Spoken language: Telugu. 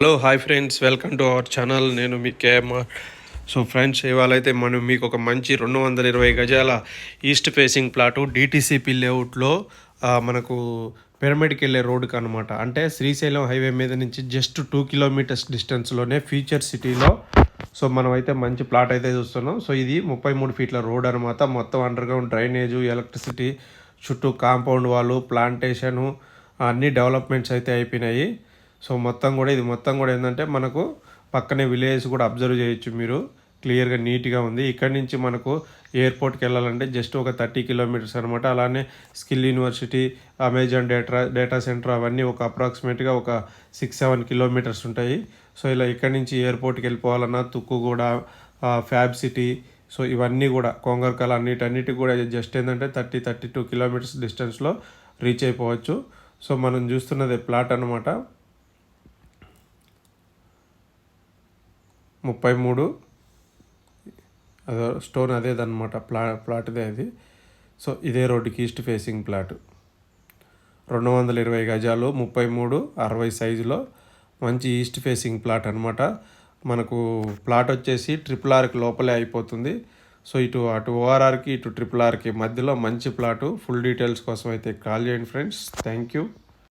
Hello hi friends welcome to our channel నేను మీ కేఎంఆర్ సో ఫ్రెండ్స్ ఇవాళైతే మనం మీకు ఒక మంచి రెండు వందల ఇరవై గజాల ఈస్ట్ ఫేసింగ్ ప్లాటు డిటీసీపీ లేఅవుట్లో మనకు పిరమిడ్కి వెళ్ళే రోడ్డుకి అనమాట అంటే శ్రీశైలం హైవే మీద నుంచి జస్ట్ టూ కిలోమీటర్స్ డిస్టెన్స్లోనే ఫ్యూచర్ సిటీలో. సో మనం అయితే మంచి ప్లాట్ అయితే చూస్తున్నాం. సో ఇది ముప్పై మూడు ఫీట్ల రోడ్ అనమాట మొత్తం అండర్ గ్రౌండ్ డ్రైనేజు ఎలక్ట్రిసిటీ చుట్టూ కాంపౌండ్ వాళ్ళు ప్లాంటేషను అన్ని డెవలప్మెంట్స్ అయితే అయిపోయినాయి. సో మొత్తం కూడా ఇది మొత్తం కూడా ఏంటంటే మనకు పక్కనే విలేజ్ కూడా అబ్జర్వ్ చేయొచ్చు మీరు. క్లియర్గా నీట్గా ఉంది. ఇక్కడ నుంచి మనకు ఎయిర్పోర్ట్కి వెళ్ళాలంటే జస్ట్ ఒక థర్టీ కిలోమీటర్స్ అనమాట అలానే skill university Amazon data data centre అవన్నీ ఒక అప్రాక్సిమేట్గా ఒక సిక్స్ సెవెన్ కిలోమీటర్స్ ఉంటాయి. సో ఇలా ఇక్కడ నుంచి ఎయిర్పోర్ట్కి వెళ్ళిపోవాలన్నా తుక్కుగూడ ఫ్యాబ్ సిటీ సో ఇవన్నీ కూడా కొంగర్కల్ అన్నిటన్నిటి కూడా జస్ట్ ఏంటంటే థర్టీ థర్టీ టూ కిలోమీటర్స్ డిస్టెన్స్లో రీచ్ అయిపోవచ్చు. సో మనం చూస్తున్నది ప్లాట్ అనమాట ముప్పై మూడు. అదే స్టోన్ అదేదన్నమాట ప్లా ప్లాట్దే అది. సో ఇదే రోడ్డుకి ఈస్ట్ ఫేసింగ్ ప్లాట్. రెండు వందల ఇరవై గజాలు ముప్పై మూడు అరవై సైజులో మంచి ఈస్ట్ ఫేసింగ్ ప్లాట్ అనమాట మనకు ప్లాట్ వచ్చేసి ట్రిపుల్ ఆర్కి లోపలే అయిపోతుంది. సో ఇటు అటు ఓఆర్ఆర్కి ఇటు ట్రిపుల్ ఆర్కి మధ్యలో మంచి ప్లాటు. ఫుల్ డీటెయిల్స్ కోసం అయితే కాల్ చేయండి ఫ్రెండ్స్. Thank you.